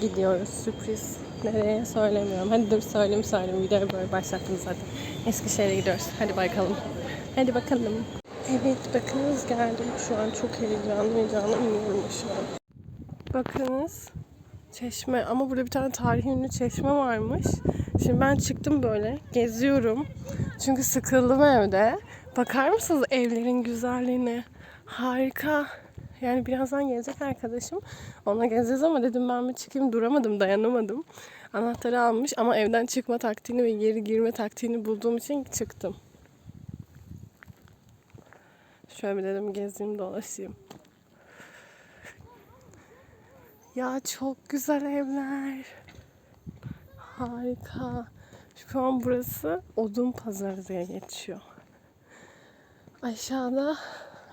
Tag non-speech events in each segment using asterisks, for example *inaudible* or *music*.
gidiyoruz. Sürpriz. Nereye söylemiyorum. Hadi dur söyleyeyim söyleyeyim. Videoyu böyle başlattım zaten. Eskişehir'e gidiyoruz. Hadi bakalım. Hadi bakalım. Evet bakınız geldim. Şu an çok heyecanlı heyecanlı iniyorum aşağı. Bakınız. Çeşme ama burada bir tane tarihi ünlü çeşme varmış. Şimdi ben çıktım böyle geziyorum. Çünkü sıkıldım evde. Bakar mısınız evlerin güzelliğine? Harika. Yani birazdan gelecek arkadaşım. Ona gezeceğiz ama dedim ben bir çıkayım duramadım dayanamadım. Anahtarı almış ama evden çıkma taktiğini ve geri girme taktiğini bulduğum için çıktım. Şöyle bir dedim gezeyim dolaşayım. Ya çok güzel evler. Harika. Şu an burası Odun Pazarı diye geçiyor. Aşağıda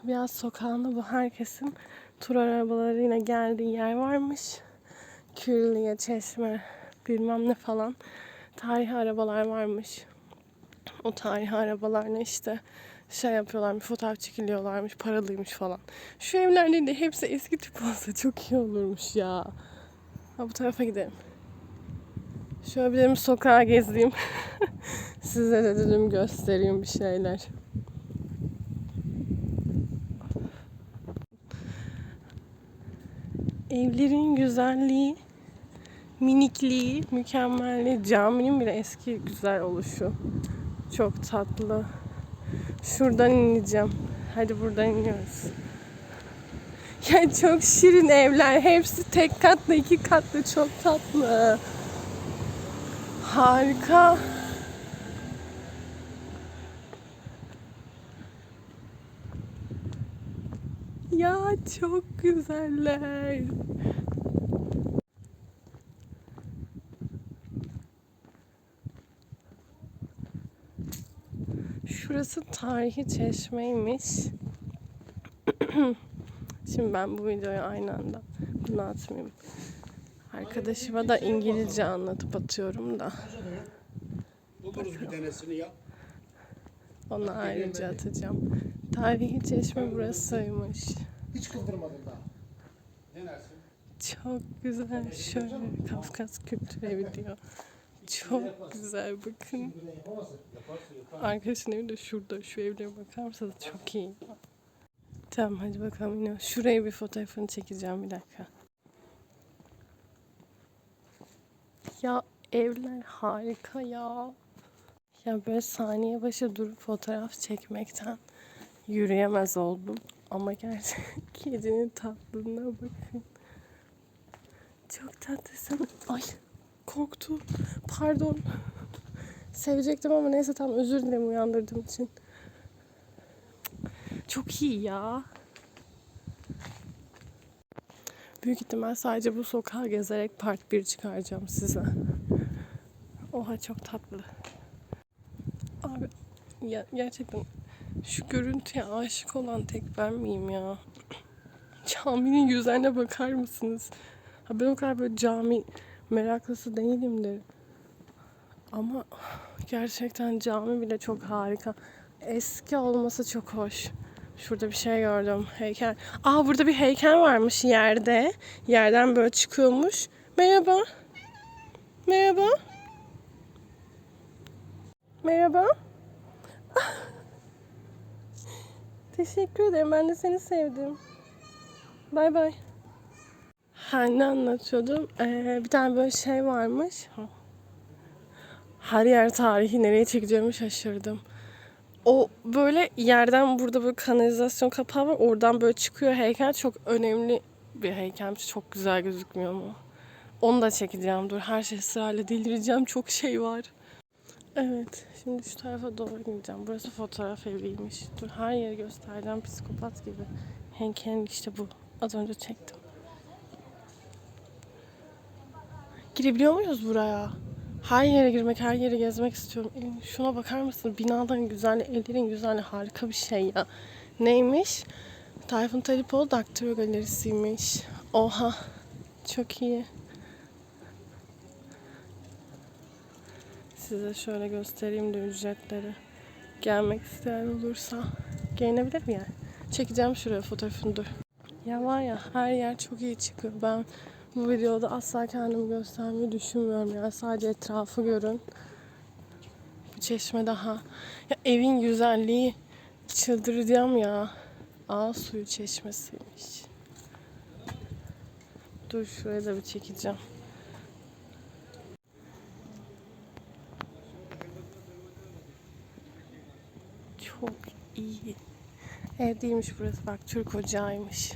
biraz sokağında bu herkesin tur arabalarıyla geldiği yer varmış. Külliye, çeşme, bilmem ne falan. Tarihi arabalar varmış. O tarihi arabalarla işte şey yapıyorlarmış, fotoğraf çekiliyorlarmış, paralıymış falan. Şu evlerin de hepsi eski tip olsa çok iyi olurmuş ya. Ha bu tarafa gidelim. Şöyle bir sokağa gezeyim. *laughs* Size de dedim göstereyim bir şeyler. Evlerin güzelliği, minikliği, mükemmelliği, caminin bile eski güzel oluşu. Çok tatlı. Şuradan ineceğim. Hadi buradan iniyoruz. Ya çok şirin evler. Hepsi tek katlı, iki katlı. Çok tatlı. Harika. Ya çok güzeller. Şurası tarihi çeşmeymiş. *clears throat* Şimdi ben bu videoyu aynı anda bunu atmayayım. Arkadaşıma da İngilizce anlatıp atıyorum da. Buluruz bir tanesini ya. Ona ayrıca atacağım. Tarihi çeşme burasıymış. Hiç kızdırmadım daha. Ne dersin? Çok güzel. Şöyle Kafkas Kültür Evi diyor. Çok güzel bakın. Arkadaşın evi de şurada. Şu evlere bakar mısınız? Çok iyi. Tamam hadi bakalım yine. Şuraya bir fotoğrafını çekeceğim bir dakika. Ya evler harika ya. Ya böyle saniye başı durup fotoğraf çekmekten yürüyemez oldum. Ama gerçekten *laughs* kedinin tatlılığına bakın. Çok tatlısın. Ay korktum. Pardon. Sevecektim ama neyse tamam özür dilerim uyandırdığım için. Çok iyi ya. Büyük ihtimal sadece bu sokağı gezerek part 1 çıkaracağım size. Oha çok tatlı. Abi ya, gerçekten şu görüntüye aşık olan tek ben miyim ya? *clears throat* Caminin yüzlerine bakar mısınız? Ha ben o kadar böyle cami meraklısı değilimdir. Ama gerçekten cami bile çok harika. Eski olması çok hoş. Şurada bir şey gördüm. Heykel. Aa burada bir heykel varmış yerde. Yerden böyle çıkıyormuş. Merhaba. Merhaba. Merhaba. Teşekkür ederim. Ben de seni sevdim. Bay bay. Ha ne anlatıyordum? Ee, bir tane böyle şey varmış. Her yer tarihi. Nereye çekeceğimi şaşırdım. O böyle yerden burada böyle kanalizasyon kapağı var. Oradan böyle çıkıyor heykel. Çok önemli bir heykelmiş. Çok güzel gözükmüyor mu? Onu da çekeceğim. Dur her şey sırayla delireceğim. Çok şey var. Evet. Şimdi şu tarafa doğru gideceğim. Burası fotoğraf eviymiş. Dur her yeri göstereceğim. Psikopat gibi. Heykelin işte bu. Az önce çektim. Girebiliyor muyuz buraya? Her yere girmek, her yere gezmek istiyorum. Şuna bakar mısın? Binaların güzelliği, evlerin güzelliği harika bir şey ya. Neymiş? Tayfun Talipoğlu Daktilo Galerisi'ymiş. Oha. Çok iyi. Size şöyle göstereyim de ücretleri. Gelmek isteyen olursa gelinebilir mi yani? Çekeceğim şuraya fotoğrafını dur. Ya var ya her yer çok iyi çıkıyor. Ben Bu videoda asla kendimi göstermeyi düşünmüyorum. Yani sadece etrafı görün. Bu çeşme daha. Ya evin güzelliği çıldıracağım ya. Ağ suyu çeşmesiymiş. Dur şuraya da bir çekeceğim. Çok iyi. Ev değilmiş burası bak Türk ocağıymış.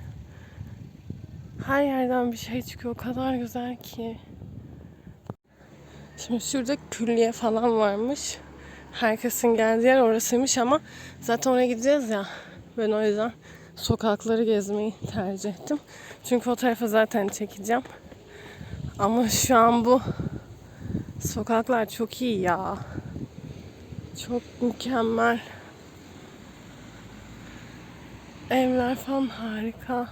Her yerden bir şey çıkıyor. O kadar güzel ki. Şimdi şurada külliye falan varmış. Herkesin geldiği yer orasıymış ama zaten oraya gideceğiz ya. Ben o yüzden sokakları gezmeyi tercih ettim. Çünkü fotoğrafı zaten çekeceğim. Ama şu an bu sokaklar çok iyi ya. Çok mükemmel. Evler falan harika.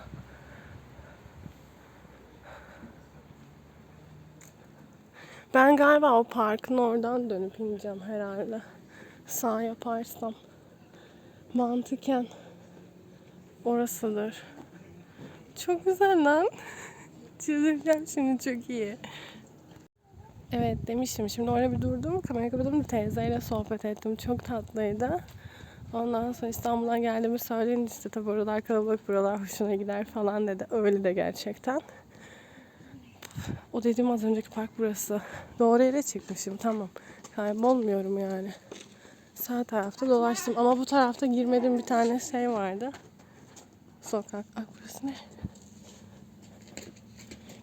Ben galiba o parkın oradan dönüp ineceğim herhalde. Sağ yaparsam. Mantıken orasıdır. Çok güzel lan. *laughs* Çıldıracağım şimdi çok iyi. Evet demiştim. Şimdi oraya bir durdum. Kamerayı kapattım. Teyzeyle sohbet ettim. Çok tatlıydı. Ondan sonra İstanbul'dan geldiğimi söyleyin işte tabi oralar kalabalık buralar hoşuna gider falan dedi. Öyle de gerçekten. O dediğim az önceki park burası. Doğru yere çıkmışım tamam. Kaybolmuyorum yani. Sağ tarafta dolaştım ama bu tarafta girmediğim bir tane şey vardı. Sokak. Ay burası ne?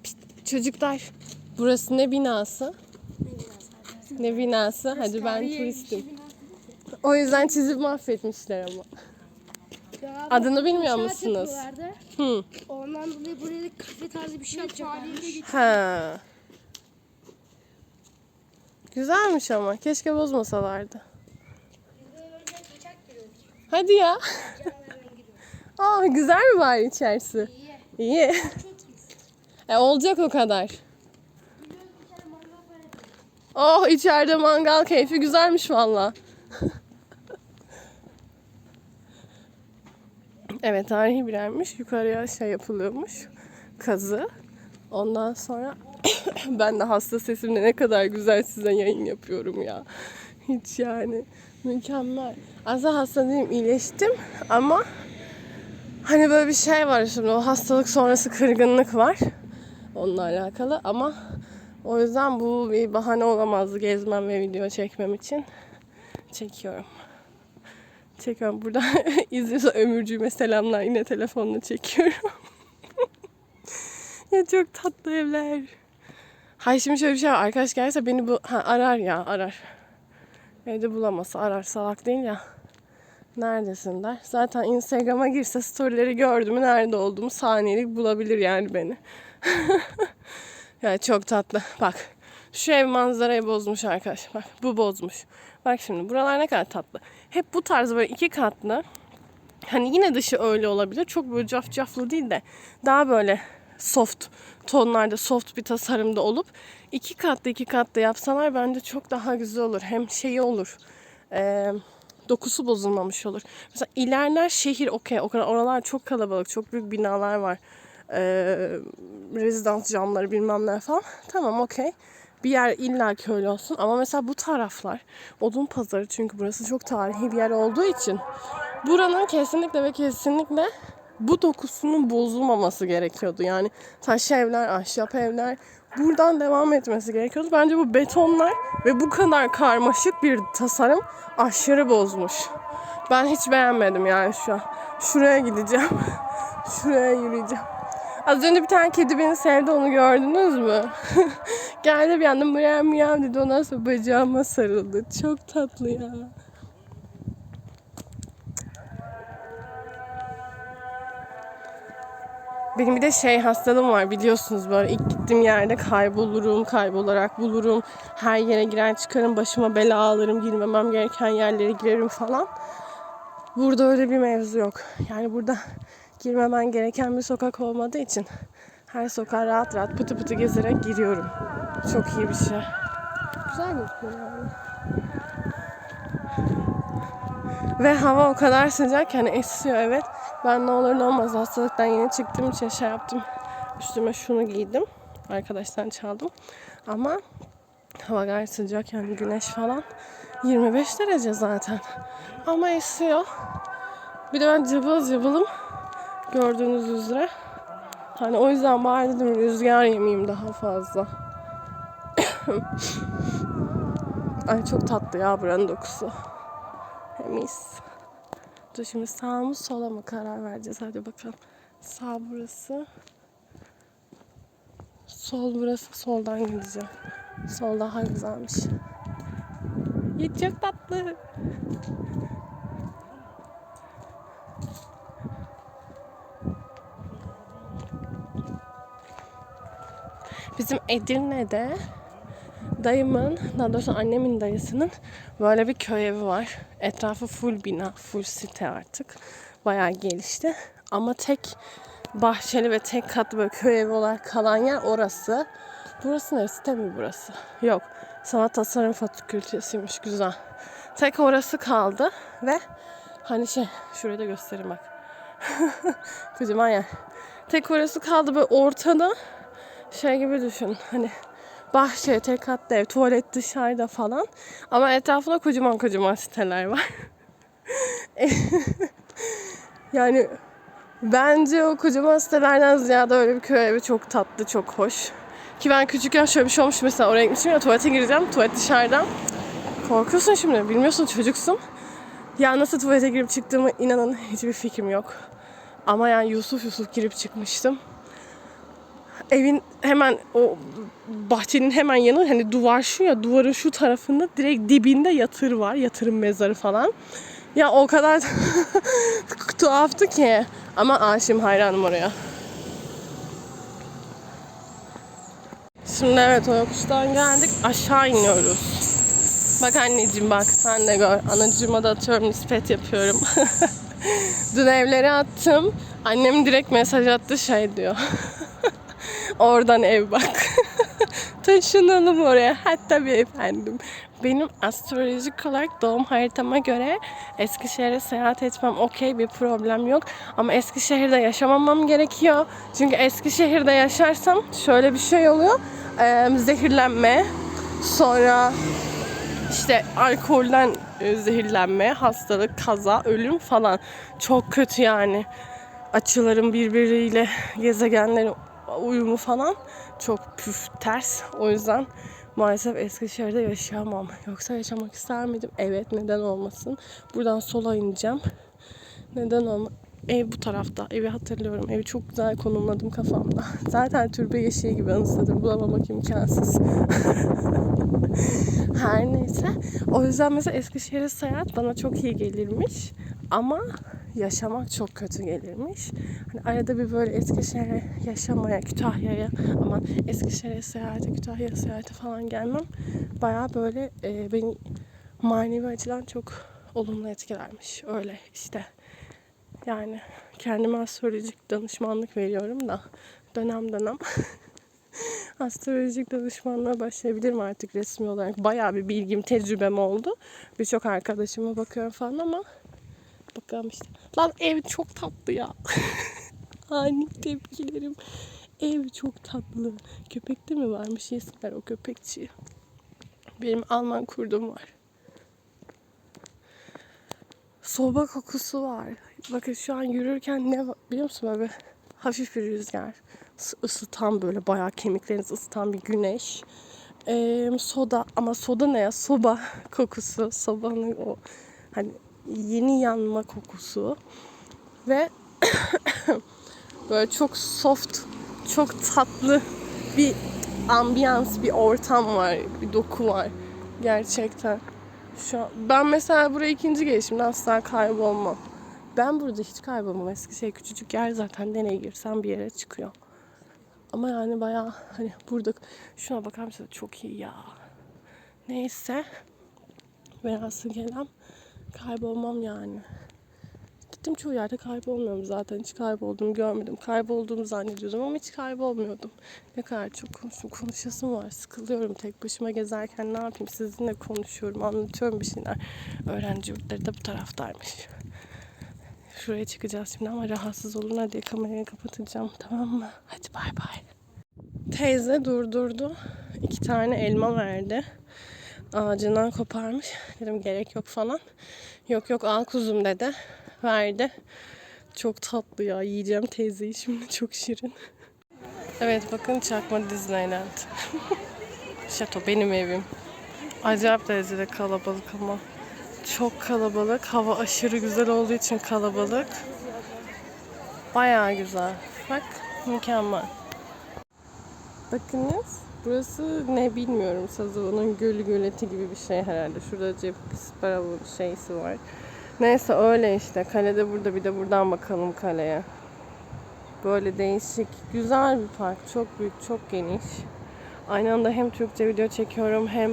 Pişt, çocuklar. Burası ne binası? Ne binası? Hadi ben turistim. O yüzden çizip mahvetmişler ama. Ya, Adını bilmiyor inşaat musunuz? yapıyorlardı. Hı. Ondan dolayı buraya da kafe tarzı bir şey yapacaklarmış. Ha. Güzelmiş ama. Keşke bozmasalardı. Hadi ya. Aa, güzel mi bari içerisi? İyi. E, olacak o kadar. Oh içeride mangal keyfi güzelmiş valla. *laughs* evet tarihi bir yermiş. Yukarıya şey yapılıyormuş. Kazı. Ondan sonra *coughs* ben de hasta sesimle ne kadar güzel size yayın yapıyorum ya. Hiç yani mükemmel. Aslında hasta değilim iyileştim ama hani böyle bir şey var şimdi o hastalık sonrası kırgınlık var. Onunla alakalı ama o yüzden bu bir bahane olamazdı gezmem ve video çekmem için. Çekiyorum. Çekiyorum. Burada *laughs* izliyorsa ömürcüğüme selamlar. Yine telefonla çekiyorum. *laughs* ya çok tatlı evler. Hayır şimdi şöyle bir şey var. Arkadaş gelirse beni bu ha, arar ya arar. Evde bulamasa arar. Salak değil ya. Neredesin der. Zaten Instagram'a girse storyleri gördü nerede olduğumu saniyelik bulabilir yani beni. *laughs* yani çok tatlı. Bak şu ev manzarayı bozmuş arkadaş. Bak bu bozmuş. Bak şimdi buralar ne kadar tatlı. Hep bu tarz böyle iki katlı. Hani yine dışı öyle olabilir. Çok böyle cafcaflı değil de daha böyle soft tonlarda soft bir tasarımda olup iki katlı iki katlı yapsalar bence çok daha güzel olur. Hem şeyi olur. Eee dokusu bozulmamış olur. Mesela ilerler şehir okey. Oralar çok kalabalık. Çok büyük binalar var. Ee, rezidans camları bilmem ne falan. Tamam okey. Bir yer illa ki olsun. Ama mesela bu taraflar odun pazarı çünkü burası çok tarihi bir yer olduğu için buranın kesinlikle ve kesinlikle bu dokusunun bozulmaması gerekiyordu. Yani taş evler, ahşap evler buradan devam etmesi gerekiyordu. Bence bu betonlar ve bu kadar karmaşık bir tasarım aşırı bozmuş. Ben hiç beğenmedim yani şu an. Şuraya gideceğim. *laughs* Şuraya yürüyeceğim. Az önce bir tane kedi beni sevdi onu gördünüz mü? *laughs* Geldi bir anda miyav miyav dedi ondan sonra bacağıma sarıldı. Çok tatlı ya. Benim bir de şey hastalığım var biliyorsunuz böyle ilk gittiğim yerde kaybolurum, kaybolarak bulurum. Her yere girer çıkarım, başıma bela alırım, girmemem gereken yerlere girerim falan. Burada öyle bir mevzu yok. Yani burada girmemen gereken bir sokak olmadığı için her sokağa rahat rahat pıtı pıtı gezerek giriyorum. Çok iyi bir şey. Güzel gözüküyor yani. Ve hava o kadar sıcak yani esiyor evet. Ben ne olur ne olmaz hastalıktan yeni çıktığım için şey yaptım. Üstüme şunu giydim. Arkadaştan çaldım. Ama hava gayet sıcak yani güneş falan 25 derece zaten. Ama esiyor. Bir de ben cıbıl cıbılım gördüğünüz üzere. Hani o yüzden bari dedim rüzgar yemeyeyim daha fazla. *coughs* Ay çok tatlı ya buranın dokusu. Mis. Dur şimdi sağ mı sola mı karar vereceğiz. Hadi bakalım. Sağ burası. Sol burası. Soldan gideceğim. Sol daha güzelmiş. Yiğit çok tatlı. Bizim Edirne'de dayımın, daha doğrusu annemin dayısının böyle bir köy evi var. Etrafı full bina, full site artık. Bayağı gelişti. Ama tek bahçeli ve tek katlı böyle köy evi olarak kalan yer orası. Burası ne? Site mi burası? Yok. Sanat Tasarım Fakültesiymiş. Güzel. Tek orası kaldı ve hani şey şurayı da göstereyim bak. *laughs* Kocaman yer. Tek orası kaldı böyle ortada şey gibi düşün. Hani bahçe, tek katlı ev, tuvalet dışarıda falan. Ama etrafında kocaman kocaman siteler var. *laughs* yani bence o kocaman sitelerden ziyade öyle bir köy evi çok tatlı, çok hoş. Ki ben küçükken şöyle bir şey olmuş mesela oraya gitmişim ya tuvalete gireceğim, tuvalet dışarıdan. Korkuyorsun şimdi, bilmiyorsun çocuksun. Ya nasıl tuvalete girip çıktığımı inanın hiçbir fikrim yok. Ama yani Yusuf Yusuf girip çıkmıştım evin hemen o bahçenin hemen yanı hani duvar şu ya duvarın şu tarafında direkt dibinde yatır var. Yatırın mezarı falan. Ya o kadar *laughs* tuhaftı ki. Ama aşığım hayranım oraya. Şimdi evet o yokuştan geldik. Aşağı iniyoruz. Bak anneciğim bak sen de gör. Anacığıma da atıyorum nispet yapıyorum. *laughs* Dün evleri attım. Annem direkt mesaj attı şey diyor. *laughs* Oradan ev bak. *laughs* Taşınalım oraya. Hatta bir efendim. Benim astrolojik olarak doğum haritama göre Eskişehir'e seyahat etmem okey bir problem yok. Ama Eskişehir'de yaşamamam gerekiyor. Çünkü Eskişehir'de yaşarsam şöyle bir şey oluyor. Ee, zehirlenme, sonra işte alkolden e, zehirlenme, hastalık, kaza, ölüm falan. Çok kötü yani. Açıların birbiriyle gezegenlerin uyumu falan çok püf ters. O yüzden maalesef Eskişehir'de yaşayamam. Yoksa yaşamak ister miydim? Evet neden olmasın. Buradan sola ineceğim. Neden olma? Ev bu tarafta. Evi hatırlıyorum. Evi çok güzel konumladım kafamda. *laughs* Zaten türbe yeşiği gibi anısladım. Bulamamak imkansız. *laughs* Her neyse. O yüzden mesela Eskişehir'e seyahat bana çok iyi gelirmiş. Ama yaşamak çok kötü gelirmiş. Hani arada bir böyle Eskişehir'e yaşamaya, Kütahya'ya aman Eskişehir'e seyahate, Kütahya'ya seyahate falan gelmem baya böyle e, beni manevi açıdan çok olumlu etkilermiş. Öyle işte. Yani kendime astrolojik danışmanlık veriyorum da dönem dönem *laughs* astrolojik danışmanlığa başlayabilirim artık resmi olarak. Bayağı bir bilgim, tecrübem oldu. Birçok arkadaşıma bakıyorum falan ama bakalım işte. Lan ev çok tatlı ya. *laughs* Ani tepkilerim. Ev çok tatlı. Köpekte mi varmış? Yesinler o köpekçi. Benim Alman kurdum var. Soba kokusu var. Bakın şu an yürürken ne biliyor musun böyle hafif bir rüzgar. Isıtan böyle bayağı kemiklerinizi ısıtan bir güneş. Ee, soda ama soda ne ya? Soba *laughs* kokusu. Sobanın o hani yeni yanma kokusu. Ve *coughs* böyle çok soft, çok tatlı bir ambiyans, bir ortam var, bir doku var. Gerçekten. Şu an, ben mesela buraya ikinci gelişimde asla kaybolmam. Ben burada hiç kaybolmam. Eskişehir küçücük yer zaten nereye girsem bir yere çıkıyor. Ama yani bayağı hani burada şuna bakar mısınız? Çok iyi ya. Neyse. Velhasıl kelam kaybolmam yani. Gittim çoğu yerde kaybolmuyorum zaten. Hiç kaybolduğumu görmedim. Kaybolduğumu zannediyordum ama hiç kaybolmuyordum. Ne kadar çok konuşum, konuşasım var. Sıkılıyorum tek başıma gezerken ne yapayım? Sizinle konuşuyorum, anlatıyorum bir şeyler. Öğrenci yurtları da bu taraftaymış. Şuraya çıkacağız şimdi ama rahatsız olun diye kamerayı kapatacağım. Tamam mı? Hadi bay bay. Teyze durdurdu. İki tane elma verdi. Ağacından koparmış. Dedim gerek yok falan. Yok yok al kuzum dedi. Verdi. Çok tatlı ya. Yiyeceğim teyzeyi şimdi. Çok şirin. Evet bakın çakma Disneyland. *laughs* Şato benim evim. Acayip derecede kalabalık ama. Çok kalabalık. Hava aşırı güzel olduğu için kalabalık. Bayağı güzel. Bak mükemmel. Bakınız. Burası ne bilmiyorum. Sazova'nın gölü göleti gibi bir şey herhalde. Şurada cep Sparrow şeysi var. Neyse öyle işte. Kalede burada bir de buradan bakalım kaleye. Böyle değişik, güzel bir park. Çok büyük, çok geniş. Aynı anda hem Türkçe video çekiyorum hem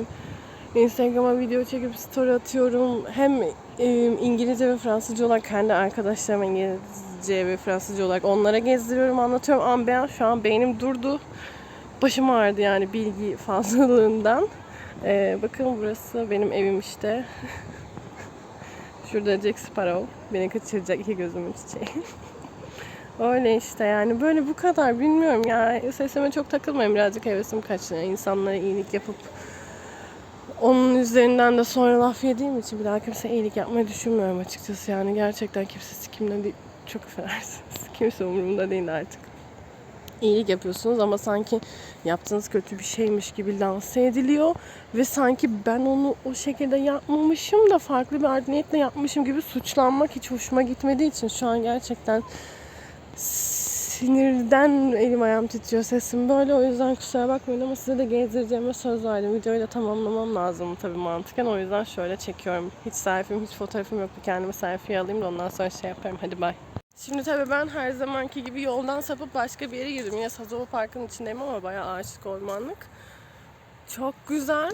Instagram'a video çekip story atıyorum. Hem e, İngilizce ve Fransızca olarak kendi arkadaşlarıma İngilizce ve Fransızca olarak onlara gezdiriyorum, anlatıyorum. Ama ben şu an beynim durdu. Başım ağrıdı yani bilgi *laughs* fazlalığından. E, bakın burası benim evim işte. *laughs* Şurada Jack Sparrow. Beni kaçıracak iki gözümün çiçeği. *laughs* Öyle işte yani böyle bu kadar bilmiyorum ya sesime çok takılmayın birazcık hevesim kaçtı yani insanlara iyilik yapıp onun üzerinden de sonra laf yediğim için bir daha kimse iyilik yapmayı düşünmüyorum açıkçası yani gerçekten kimse kimde değil çok affedersiniz kimse umurumda değil artık iyilik yapıyorsunuz ama sanki yaptığınız kötü bir şeymiş gibi lanse ediliyor ve sanki ben onu o şekilde yapmamışım da farklı bir art niyetle yapmışım gibi suçlanmak hiç hoşuma gitmediği için şu an gerçekten sinirden elim ayağım titriyor sesim böyle o yüzden kusura bakmayın ama size de gezdireceğime söz verdim. Videoyu da tamamlamam lazım tabii mantıken o yüzden şöyle çekiyorum. Hiç selfie'm, hiç fotoğrafım yok. Bir kendime selfie alayım da ondan sonra şey yaparım. Hadi bay. Şimdi tabii ben her zamanki gibi yoldan sapıp başka bir yere girdim. Yine Sazova Park'ın içindeyim ama bayağı ağaçlık ormanlık. Çok güzel.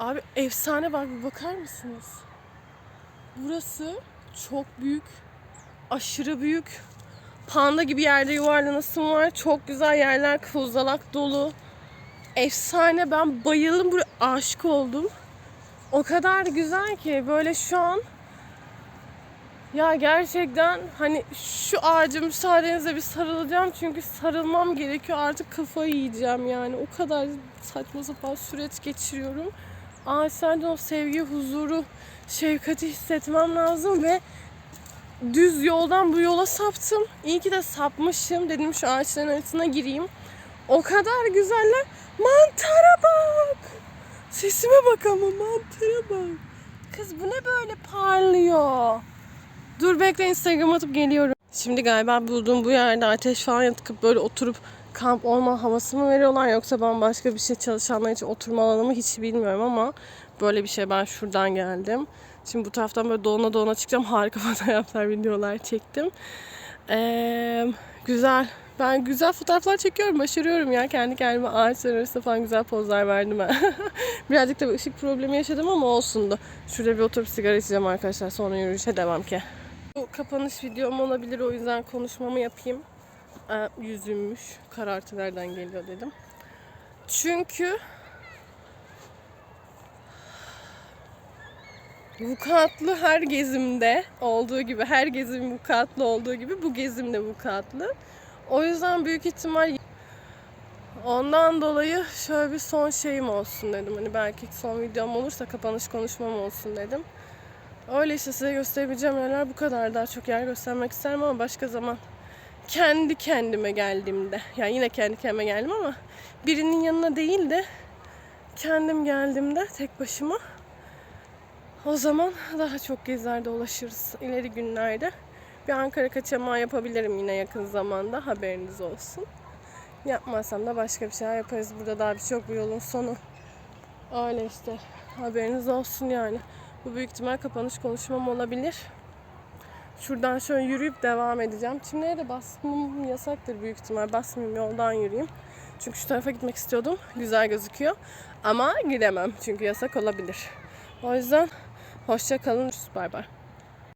Abi efsane bak bir bakar mısınız? Burası çok büyük. Aşırı büyük. Panda gibi yerde yuvarlanasım var. Çok güzel yerler, kıvılcalak dolu. Efsane. Ben bayıldım. Buraya aşık oldum. O kadar güzel ki böyle şu an ya gerçekten hani şu ağaca müsaadenizle bir sarılacağım çünkü sarılmam gerekiyor artık kafayı yiyeceğim yani o kadar saçma sapan süreç geçiriyorum. Ağaçlardan o sevgi, huzuru, şefkati hissetmem lazım ve düz yoldan bu yola saptım. İyi ki de sapmışım. Dedim şu ağaçların arasına gireyim. O kadar güzeller. Mantara bak. Sesime bak ama mantara bak. Kız bu ne böyle parlıyor? Dur bekle Instagram atıp geliyorum. Şimdi galiba bulduğum bu yerde ateş falan yakıp böyle oturup kamp olma havası mı veriyorlar yoksa bambaşka bir şey çalışanlar için oturma alanı mı hiç bilmiyorum ama böyle bir şey ben şuradan geldim. Şimdi bu taraftan böyle dolana dolana çıkacağım. *laughs* Harika fotoğraflar, videolar çektim. Ee, güzel. Ben güzel fotoğraflar çekiyorum. Başarıyorum ya. Kendi kendime ağaçlar arasında falan güzel pozlar verdim ben. *laughs* Birazcık da ışık problemi yaşadım ama olsundu. Şurada bir oturup sigara içeceğim arkadaşlar. Sonra yürüyüşe devam ki. Bu kapanış videom olabilir. O yüzden konuşmamı yapayım. Ee, yüzümmüş. Karartı nereden geliyor dedim. Çünkü Vukatlı her gezimde olduğu gibi, her gezim vukatlı olduğu gibi bu gezim de vukatlı. O yüzden büyük ihtimal ondan dolayı şöyle bir son şeyim olsun dedim. Hani belki son videom olursa kapanış konuşmam olsun dedim. Öyle işte size gösterebileceğim yerler bu kadar. Daha çok yer göstermek isterim ama başka zaman kendi kendime geldiğimde, yani yine kendi kendime geldim ama birinin yanına değil de kendim geldiğimde tek başıma o zaman daha çok gezlerde ulaşırız ileri günlerde. Bir Ankara kaçamağı yapabilirim yine yakın zamanda haberiniz olsun. Yapmazsam da başka bir şey yaparız. Burada daha birçok bu yolun sonu. Öyle işte haberiniz olsun yani. Bu büyük ihtimal kapanış konuşmam olabilir. Şuradan şöyle yürüyüp devam edeceğim. Çimlere de basmam yasaktır büyük ihtimal. Basmayayım yoldan yürüyeyim. Çünkü şu tarafa gitmek istiyordum. Güzel gözüküyor. Ama gidemem çünkü yasak olabilir. O yüzden hoşça kalın. Bay bay.